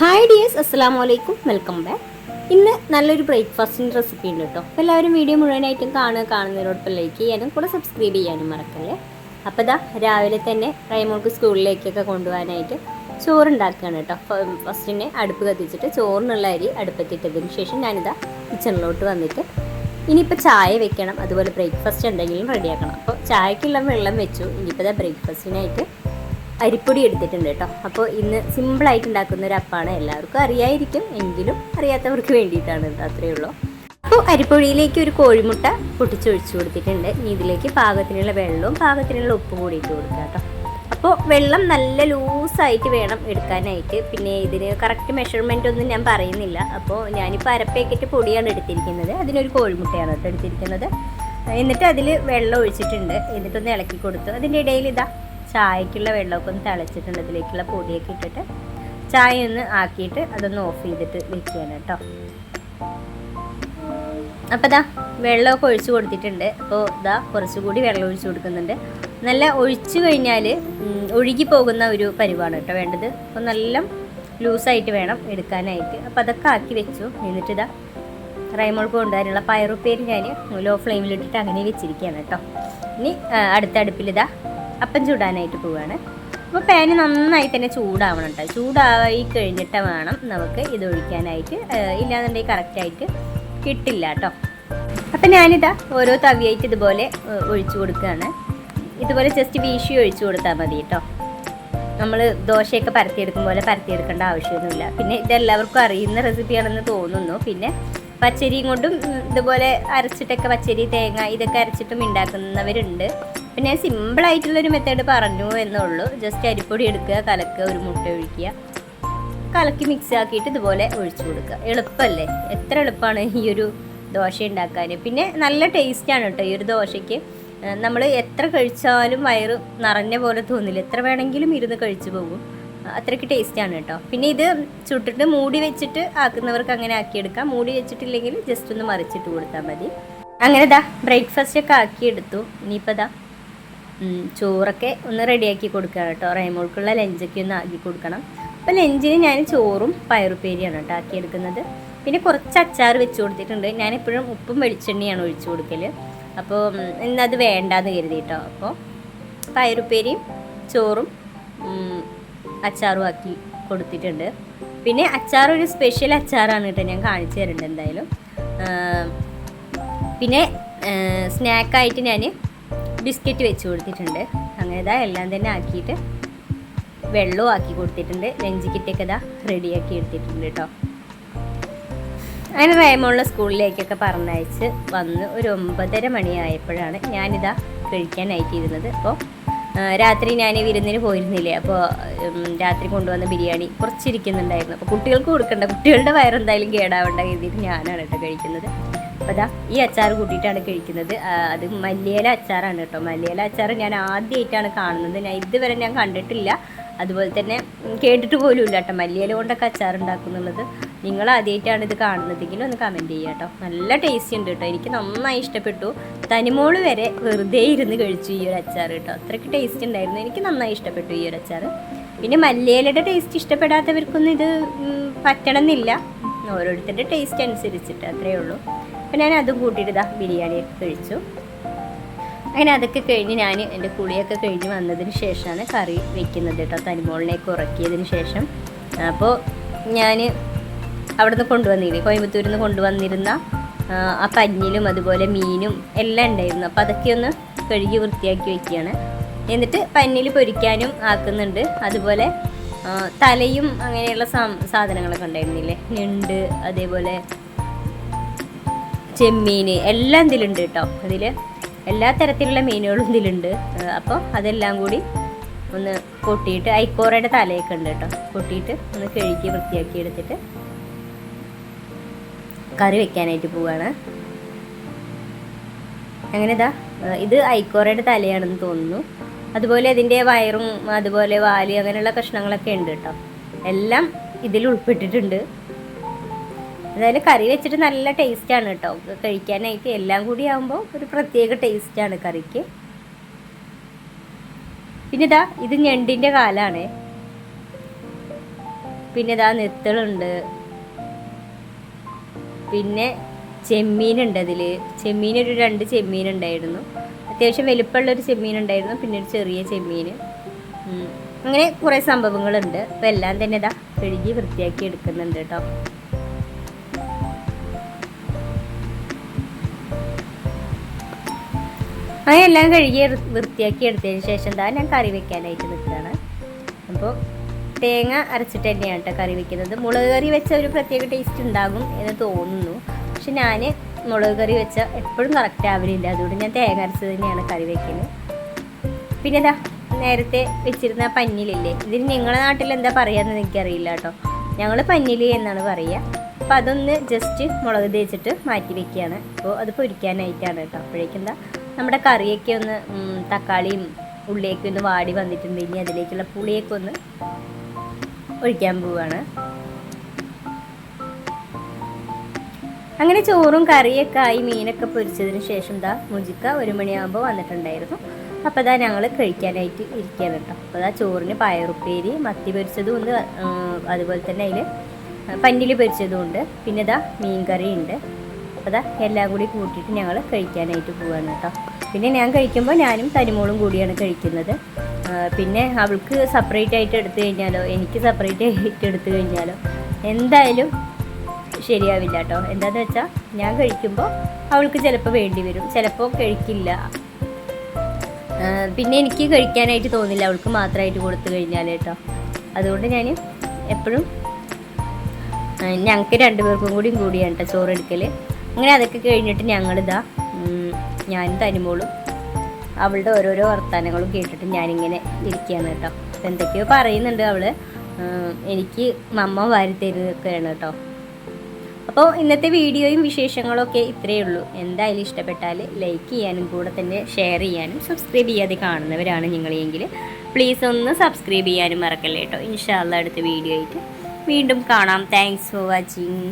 Hi dears അസ്സാം വലൈക്കും welcome back ഇന്ന് നല്ലൊരു ബ്രേക്ക്ഫാസ്റ്റിന്റെ റെസിപ്പി ഉണ്ട് കേട്ടോ. അപ്പോൾ എല്ലാവരും വീഡിയോ മുഴുവനായിട്ടും കാണുക കാണുന്നതിനോടൊപ്പം ലൈക്ക് ചെയ്യാനും കൂടെ സബ്സ്ക്രൈബ് ചെയ്യാനും മറക്കല്ലേ? അപ്പോൾ ഇതാ രാവിലെ തന്നെ റൈമോൾക്ക് സ്കൂളിലേക്കൊക്കെ കൊണ്ടുപോകാനായിട്ട് ചോറുണ്ടാക്കുകയാണ് കേട്ടോ. ഫസ്റ്റിനെ അടുപ്പ് കത്തിച്ചിട്ട് ചോറിനുള്ള അരി അടുപ്പത്തിട്ടതിന് ശേഷം ഞാനിതാ കിച്ചണിലോട്ട് വന്നിട്ട് ഇനിയിപ്പോൾ ചായ വെക്കണം. അതുപോലെ ബ്രേക്ക്ഫാസ്റ്റ് ഉണ്ടെങ്കിലും റെഡിയാക്കണം അപ്പോൾ ചായക്കുള്ള വെള്ളം വെച്ചു. ഇനിയിപ്പോൾ ബ്രേക്ക്ഫാസ്റ്റിനായിട്ട് അരിപ്പൊടി എടുത്തിട്ടുണ്ട് കേട്ടോ. അപ്പോൾ ഇന്ന് സിമ്പിളായിട്ട് ഉണ്ടാക്കുന്ന ഒരു അപ്പാണ് എല്ലാവർക്കും അറിയായിരിക്കും. എങ്കിലും അറിയാത്തവർക്ക് വേണ്ടിയിട്ടാണ് ഇത് അത്രയേ ഉള്ളൂ. അപ്പോൾ അരിപ്പൊടിയിലേക്ക് ഒരു കോഴിമുട്ട പൊട്ടിച്ചൊഴിച്ചു കൊടുത്തിട്ടുണ്ട്. ഇനി ഇതിലേക്ക് പാകത്തിനുള്ള വെള്ളവും പാകത്തിനുള്ള ഉപ്പും കൂടി ഇട്ട് കൊടുക്കുക കേട്ടോ. അപ്പോൾ വെള്ളം നല്ല ലൂസായിട്ട് വേണം എടുക്കാനായിട്ട്. പിന്നെ ഇതിന് കറക്റ്റ് മെഷർമെന്റ് ഒന്നും ഞാൻ പറയുന്നില്ല. അപ്പോൾ ഞാനിപ്പോൾ അര പൊടിയാണ് എടുത്തിരിക്കുന്നത്. അതിനൊരു കോഴിമുട്ടയാണ് കേട്ടോ എടുത്തിരിക്കുന്നത്. എന്നിട്ട് അതിൽ വെള്ളം ഒഴിച്ചിട്ടുണ്ട്. എന്നിട്ടൊന്ന് ഇളക്കി കൊടുത്തു. അതിന്റെ ഇടയിൽ ഇതാ ചായക്കുള്ള വെള്ളമൊക്കെ ഒന്ന് തിളച്ചിട്ടുണ്ട്. ഇതിലേക്കുള്ള പൊടിയൊക്കെ ഇട്ടിട്ട് ചായ ഒന്ന് ആക്കിയിട്ട് അതൊന്ന് ഓഫ് ചെയ്തിട്ട് വെക്കുകയാണ് കേട്ടോ. അപ്പോൾ ഇതാ വെള്ളമൊക്കെ ഒഴിച്ചു കൊടുത്തിട്ടുണ്ട്. അപ്പോൾ ഇതാ കുറച്ചുകൂടി വെള്ളം ഒഴിച്ചു കൊടുക്കുന്നുണ്ട്. നല്ല ഒഴിച്ചു കഴിഞ്ഞാൽ ഒഴുകി പോകുന്ന ഒരു പരിവാണ് കേട്ടോ വേണ്ടത്. അപ്പോൾ നല്ല ലൂസായിട്ട് വേണം എടുക്കാനായിട്ട്. അപ്പോൾ അതൊക്കെ ആക്കി വെച്ചു. എന്നിട്ട് ഇതാ റൈമോൾക്ക് കൊണ്ടുവരാനുള്ള പയറുപ്പേര് ഞാൻ ലോ ഫ്ലെയിമിലിട്ടിട്ട് അങ്ങനെ വെച്ചിരിക്കുകയാണ് കേട്ടോ. ഇനി അടുത്ത അടുപ്പിൽ അടുപ്പിലിതാ അപ്പം ചൂടാനായിട്ട് പോവുകയാണ് അപ്പോൾ പാന് നന്നായി തന്നെ ചൂടാവണം കേട്ടോ. ചൂടായി കഴിഞ്ഞിട്ട് വേണം നമുക്ക് ഇത് ഒഴിക്കാനായിട്ട് ഇല്ലാന്നുണ്ടെങ്കിൽ കറക്റ്റായിട്ട് കിട്ടില്ല കേട്ടോ. അപ്പം ഞാനിതാ ഓരോ തവിയായിട്ട് ഇതുപോലെ ഒഴിച്ചു കൊടുക്കുകയാണ്. ഇതുപോലെ ജസ്റ്റ് വീശി ഒഴിച്ചു കൊടുത്താൽ മതി കേട്ടോ. നമ്മൾ ദോശയൊക്കെ പരത്തിയെടുക്കും പോലെ പരത്തിയെടുക്കേണ്ട ആവശ്യമൊന്നുമില്ല. പിന്നെ ഇതെല്ലാവർക്കും അറിയുന്ന റെസിപ്പിയാണെന്ന് തോന്നുന്നു. പിന്നെ പച്ചരിയും കൊണ്ടും ഇതുപോലെ അരച്ചിട്ടൊക്കെ പച്ചരി തേങ്ങ ഇതൊക്കെ അരച്ചിട്ടും ഉണ്ടാക്കുന്നവരുണ്ട്. പിന്നെ സിമ്പിളായിട്ടുള്ളൊരു മെത്തേഡ് പറഞ്ഞു എന്നുള്ളൂ. ജസ്റ്റ് അരിപ്പൊടി എടുക്കുക കലക്കുക ഒരു മുട്ട ഒഴിക്കുക. കലക്കി മിക്സ് ആക്കിയിട്ട് ഇതുപോലെ ഒഴിച്ചു കൊടുക്കുക. എളുപ്പമല്ലേ എത്ര എളുപ്പമാണ് ഈ ഒരു ദോശ ഉണ്ടാക്കാൻ പിന്നെ നല്ല ടേസ്റ്റാണ് കേട്ടോ ഈ ഒരു ദോശയ്ക്ക്. നമ്മൾ എത്ര കഴിച്ചാലും വയറ് നിറഞ്ഞ പോലെ തോന്നില്ല. എത്ര വേണമെങ്കിലും ഇരുന്ന് കഴിച്ചു പോകും. അത്രയ്ക്ക് ടേസ്റ്റാണ് കേട്ടോ. പിന്നെ ഇത് ചുട്ടിട്ട് മൂടി വെച്ചിട്ട് ആക്കുന്നവർക്ക് അങ്ങനെ ആക്കിയെടുക്കാം. മൂടി വെച്ചിട്ടില്ലെങ്കിൽ ജസ്റ്റ് ഒന്ന് മറിച്ചിട്ട് കൊടുത്താൽ മതി. അങ്ങനെ ദാ ബ്രേക്ക്ഫാസ്റ്റ് ഒക്കെ ആക്കിയെടുത്തു. ഇനിയിപ്പോൾ ദാ ചോറൊക്കെ ഒന്ന് റെഡിയാക്കി കൊടുക്കുക കേട്ടോ. റൈമോൾക്കുള്ള ലഞ്ചൊക്കെ ഒന്ന് ആക്കി കൊടുക്കണം. അപ്പോൾ ലഞ്ചിന് ഞാൻ ചോറും പയറുപ്പേരിയാണ് കേട്ടോ ആക്കിയെടുക്കുന്നത്. പിന്നെ കുറച്ച് അച്ചാർ വെച്ച് കൊടുത്തിട്ടുണ്ട്. ഞാൻ എപ്പോഴും ഉപ്പും വെളിച്ചെണ്ണയാണ് ഒഴിച്ചു കൊടുക്കൽ അപ്പോൾ ഇന്നത് വേണ്ടാന്ന് കരുതി കേട്ടോ. അപ്പോൾ പയറുപ്പേരിയും ചോറും അച്ചാറും ആക്കി കൊടുത്തിട്ടുണ്ട്. പിന്നെ അച്ചാർ ഒരു സ്പെഷ്യൽ അച്ചാറാണ് കേട്ടോ ഞാൻ കാണിച്ചു തരുന്നുണ്ട് എന്തായാലും. പിന്നെ സ്നാക്കായിട്ട് ഞാൻ ബിസ്ക്കറ്റ് വെച്ച് കൊടുത്തിട്ടുണ്ട്. അങ്ങനെ ഇതാ എല്ലാം തന്നെ ആക്കിയിട്ട് വെള്ളവും ആക്കി കൊടുത്തിട്ടുണ്ട്. ലഞ്ച് കിറ്റൊക്കെ ഇതാ റെഡിയാക്കി എടുത്തിട്ടുണ്ട് കേട്ടോ. അങ്ങനെ റേമുള്ള സ്കൂളിലേക്കൊക്കെ പറഞ്ഞയച്ച് വന്ന് ഒരു ഒമ്പതര മണിയായപ്പോഴാണ് ഞാനിതാ കഴിക്കാനായിട്ട് ഇരുന്നത്. അപ്പോൾ രാത്രി ഞാൻ വിരുന്നിന് പോയിരുന്നില്ലേ? അപ്പോൾ രാത്രി കൊണ്ടുവന്ന ബിരിയാണി കുറച്ചിരിക്കുന്നുണ്ടായിരുന്നു. അപ്പോൾ കുട്ടികൾക്ക് കൊടുക്കണ്ട കുട്ടികളുടെ വയറെന്തായാലും കേടാവണ്ട കരുതിയിട്ട് ഞാനാണ് കേട്ടോ കഴിക്കുന്നത്. അപ്പോൾ ഈ അച്ചാർ കൂട്ടിയിട്ടാണ് കഴിക്കുന്നത്. അത് മല്ലിയില അച്ചാറാണ് കേട്ടോ. മല്ലിയില അച്ചാർ ഞാൻ ആദ്യമായിട്ടാണ് കാണുന്നത്. ഞാൻ ഇതുവരെ ഞാൻ കണ്ടിട്ടില്ല. അതുപോലെ തന്നെ കേട്ടിട്ട് പോലും ഇല്ല കേട്ടോ. മല്ലിയില കൊണ്ടൊക്കെ അച്ചാർ ഉണ്ടാക്കുന്നുള്ളത്. നിങ്ങൾ ആദ്യമായിട്ടാണ് ഇത് കാണുന്നതെങ്കിലും ഒന്ന് കമന്റ് ചെയ്യുക കേട്ടോ. നല്ല ടേസ്റ്റ് ഉണ്ട് കേട്ടോ. എനിക്ക് നന്നായി ഇഷ്ടപ്പെട്ടു. തനിമോൾ വരെ വെറുതെ ഇരുന്ന് കഴിച്ചു ഈ ഒരു അച്ചാർ കേട്ടോ. അത്രയ്ക്ക് ടേസ്റ്റ് ഉണ്ടായിരുന്നു. എനിക്ക് നന്നായി ഇഷ്ടപ്പെട്ടു ഈ ഒരു അച്ചാർ പിന്നെ മല്ലിയിലയുടെ ടേസ്റ്റ് ഇഷ്ടപ്പെടാത്തവർക്കൊന്നും ഇത് പറ്റണമെന്നില്ല. ഓരോരുത്തരുടെ ടേസ്റ്റ് അനുസരിച്ചിട്ട് അത്രയേ ഉള്ളൂ. അപ്പം ഞാൻ അതും കൂട്ടിയിട്ട് ഇതാ ബിരിയാണിയൊക്കെ കഴിച്ചു. അങ്ങനെ അതൊക്കെ കഴിഞ്ഞ് ഞാൻ എന്റെ കുളിയൊക്കെ കഴിഞ്ഞ് വന്നതിന് ശേഷമാണ് കറി വെക്കുന്നത് കേട്ടോ. തനിമോളിനെയൊക്കെ ഉറക്കിയതിന് ശേഷം. അപ്പോൾ ഞാൻ അവിടുന്ന് കൊണ്ടുവന്നില്ലേ കോയമ്പത്തൂരിൽ നിന്ന് കൊണ്ടുവന്നിരുന്ന ആ, പഞ്ഞിലും അതുപോലെ മീനും എല്ലാം ഉണ്ടായിരുന്നു. അപ്പോൾ അതൊക്കെ ഒന്ന് കഴുകി വൃത്തിയാക്കി വെക്കുകയാണ്. എന്നിട്ട് പന്നിൽ പൊരിക്കാനും ആക്കുന്നുണ്ട്. അതുപോലെ തലയും അങ്ങനെയുള്ള സാധനങ്ങളൊക്കെ ഉണ്ടായിരുന്നില്ലേ? ഞണ്ട് അതേപോലെ ചെമ്മീൻ എല്ലാം ഇതിലുണ്ട് കേട്ടോ. അതിൽ എല്ലാ തരത്തിലുള്ള മീനുകളും ഇതിലുണ്ട്. അപ്പോൾ അതെല്ലാം കൂടി ഒന്ന് കൊട്ടിയിട്ട് ഐക്കോറയുടെ തലയൊക്കെ ഉണ്ട് കേട്ടോ. കൊട്ടിയിട്ട് ഒന്ന് കഴുകി വൃത്തിയാക്കി എടുത്തിട്ട് കറി വെക്കാനായിട്ട് പോവാണ്. അങ്ങനെ ഇതാ ഇത് ഐക്കോറയുടെ തലയാണെന്ന് തോന്നുന്നു. അതുപോലെ അതിന്റെ വയറും അതുപോലെ വാൽ അങ്ങനെയുള്ള കഷ്ണങ്ങളൊക്കെ ഉണ്ട് കേട്ടോ. എല്ലാം ഇതിൽ ഉൾപ്പെട്ടിട്ടുണ്ട്. എന്തായാലും കറി വെച്ചിട്ട് നല്ല ടേസ്റ്റാണ് കേട്ടോ കഴിക്കാനായിട്ട് എല്ലാം കൂടി ആകുമ്പോൾ ഒരു പ്രത്യേക ടേസ്റ്റാണ് കറിക്ക്. പിന്നെ ഇതാ ഇത് ഞണ്ടിന്റെ കാലാണ്. പിന്നെ ഇതാ നെത്തളുണ്ട്. പിന്നെ ചെമ്മീനുണ്ട് അതിൽ ചെമ്മീൻ ഒരു രണ്ട് ചെമ്മീൻ ഉണ്ടായിരുന്നു അത്യാവശ്യം വലിപ്പമുള്ളൊരു ചെമ്മീൻ ഉണ്ടായിരുന്നു പിന്നെ ഒരു ചെറിയ ചെമ്മീൻ അങ്ങനെ കുറേ സംഭവങ്ങളുണ്ട്. അപ്പോൾ എല്ലാം തന്നെ ഇതാ കഴുകി വൃത്തിയാക്കി എടുക്കുന്നുണ്ട് കേട്ടോ അങ്ങനെ എല്ലാം കഴുകി വൃത്തിയാക്കി എടുത്തതിന് ശേഷം എന്താ ഞാൻ കറി വെക്കാനായിട്ട് നിൽക്കുകയാണ്. അപ്പോൾ തേങ്ങ അരച്ചിട്ട് തന്നെയാണ് കേട്ടോ കറി വെക്കുന്നത്. മുളക് കറി വെച്ച ഒരു പ്രത്യേക ടേസ്റ്റ് ഉണ്ടാകും എന്ന് തോന്നുന്നു. പക്ഷെ ഞാൻ മുളക് കറി വെച്ച എപ്പോഴും കറക്റ്റ് ആവലില്ല. അതുകൊണ്ട് ഞാൻ തേങ്ങ അരച്ചത് തന്നെയാണ് കറി വെക്കുന്നത് പിന്നെ ഇതാ നേരത്തെ വെച്ചിരുന്ന പന്നിലില്ലേ ഇതിന് നിങ്ങളുടെ നാട്ടിൽ എന്താ പറയാന്ന് എനിക്കറിയില്ല കേട്ടോ ഞങ്ങൾ പന്നിലി എന്നാണ് പറയുക അപ്പം അതൊന്ന് ജസ്റ്റ് മുളക് തേച്ചിട്ട് മാറ്റി വെക്കുകയാണ്. അപ്പോൾ അത് പൊരിക്കാനായിട്ടാണ് കേട്ടോ അപ്പോഴേക്കും എന്താ നമ്മുടെ കറിയൊക്കെ ഒന്ന് തക്കാളിയും ഉള്ളിയൊക്കെ ഒന്ന് വാടി വന്നിട്ടുണ്ട്. ഇനി അതിലേക്കുള്ള പുളിയൊക്കെ ഒന്ന് ഒഴിക്കാൻ പോവുകയാണ് അങ്ങനെ ചോറും കറിയൊക്കെ ആയി മീനൊക്കെ പൊരിച്ചതിന് ശേഷം ദാ മുജിക്ക ഒരു മണിയാകുമ്പോൾ വന്നിട്ടുണ്ടായിരുന്നു. അപ്പോൾ ദാ ഞങ്ങൾ കഴിക്കാനായിട്ട് ഇരിക്കുകയാണ് കേട്ടോ. അപ്പോൾ ദാ ചോറിന് പയറുപ്പേരി മത്തി പൊരിച്ചതും ഉണ്ട്. അതുപോലെ തന്നെ അതിൽ പന്നിൽ പൊരിച്ചതും ഉണ്ട്. പിന്നെ ദാ മീൻ കറി ഉണ്ട്. അപ്പോൾ ദാ എല്ലാം കൂടി കൂട്ടിയിട്ട് ഞങ്ങൾ കഴിക്കാനായിട്ട് പോവാണ് കേട്ടോ. പിന്നെ ഞാൻ കഴിക്കുമ്പോൾ ഞാനും തരിമോളും കൂടിയാണ് കഴിക്കുന്നത്. പിന്നെ അവൾക്ക് സെപ്പറേറ്റ് ആയിട്ട് എടുത്തു കഴിഞ്ഞാലോ? എനിക്ക് സെപ്പറേറ്റ് ആയിട്ട് എടുത്തു കഴിഞ്ഞാലോ? എന്തായാലും ശരിയാവില്ല കേട്ടോ. എന്താണെന്ന് വെച്ചാൽ ഞാൻ കഴിക്കുമ്പോൾ അവൾക്ക് ചിലപ്പോൾ വേണ്ടി വരും. ചിലപ്പോൾ കഴിക്കില്ല. പിന്നെ എനിക്ക് കഴിക്കാനായിട്ട് തോന്നില്ല. അവൾക്ക് മാത്രമായിട്ട് കൊടുത്തു കഴിഞ്ഞാൽ കേട്ടോ. അതുകൊണ്ട് ഞാൻ എപ്പോഴും ഞങ്ങൾക്ക് രണ്ടുപേർക്കും കൂടിയും കൂടിയാണ് കേട്ടോ ചോറെടുക്കൽ അങ്ങനെ അതൊക്കെ കഴിഞ്ഞിട്ട് ഞങ്ങളിതാ ഞാനും തനിമോളും അവളുടെ ഓരോരോ വർത്തമാനങ്ങളും കേട്ടിട്ട് ഞാനിങ്ങനെ ഇരിക്കുകയാണ് കേട്ടോ. അപ്പം എന്തൊക്കെയോ പറയുന്നുണ്ട് അവൾ. എനിക്ക് മമ്മ വാരി തരുന്നൊക്കെയാണ് കേട്ടോ. അപ്പോൾ ഇന്നത്തെ വീഡിയോയും വിശേഷങ്ങളൊക്കെ ഇത്രയേ ഉള്ളൂ. എന്തായാലും ഇഷ്ടപ്പെട്ടാൽ ലൈക്ക് ചെയ്യാനും കൂടെ തന്നെ ഷെയർ ചെയ്യാനും സബ്സ്ക്രൈബ് ചെയ്യാതെ കാണുന്നവരാണ് നിങ്ങളെങ്കിൽ പ്ലീസ് ഒന്ന് സബ്സ്ക്രൈബ് ചെയ്യാനും മറക്കല്ലേ കേട്ടോ. ഇൻഷാല്ല അടുത്ത വീഡിയോ ആയിട്ട് വീണ്ടും കാണാം. Thanks for watching